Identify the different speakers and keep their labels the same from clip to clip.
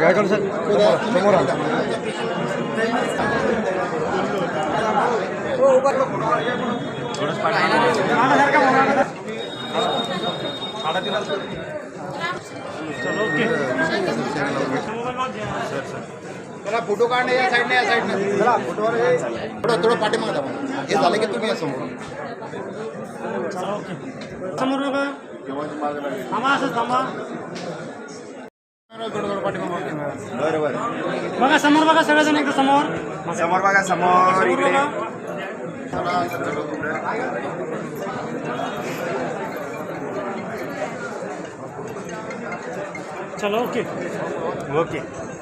Speaker 1: काय करू समोर ओके सर सर
Speaker 2: मला फोटो काढणे या साईडने या साईडने चला फोटोवर थोडं थोडं पाठीमागे दाबा हे झालं की तुम्ही या समोर.
Speaker 3: समोर बघा. थांबा असं थांबा.
Speaker 2: थोडं थोडं पाठीमागे बरं बरं.
Speaker 3: बघा समोर बघा सगळेजण एकदा समोर.
Speaker 2: समोर बघा समोर इकडे.
Speaker 3: बघा. चलो ओके.
Speaker 2: ओके.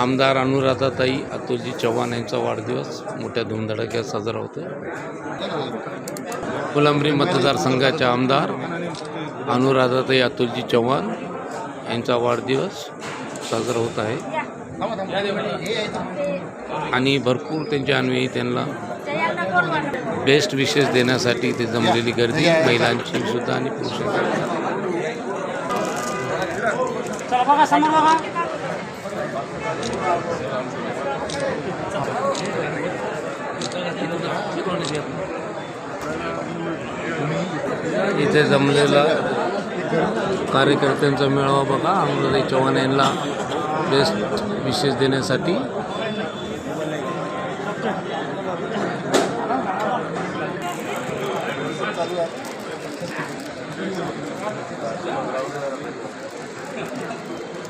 Speaker 4: आमदार अनुराधाताई अतुलजी चव्हाण यांचा वाढदिवस मोठ्या धुमधडाक्यात साजरा होतो फुलंब्री मतदारसंघाच्या आमदार अनुराधाताई अतुलजी चव्हाण यांचा वाढदिवस साजरा होत आहे. आणि भरपूर त्यांच्या अन्वयी त्यांना बेस्ट विशेष देण्यासाठी ते जमलेली गर्दी महिलांची सुद्धा आणि पुरुषांची
Speaker 3: चला बघा समोर बघा
Speaker 4: इथे जमलेला कार्यकर्त्यांचा मेळावा बघा. अनुराधाई चव्हाण यांना बेस्ट विशेष देण्यासाठी.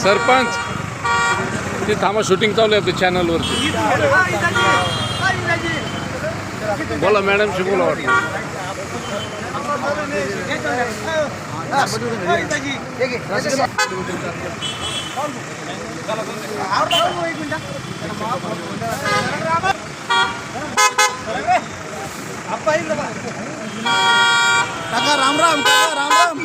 Speaker 4: सरपंच ते थांबा शूटिंग चालू आहे आपल्या चॅनलवरती बोला मॅडमशी बोला वाटतं.
Speaker 2: काका राम राम काका राम राम.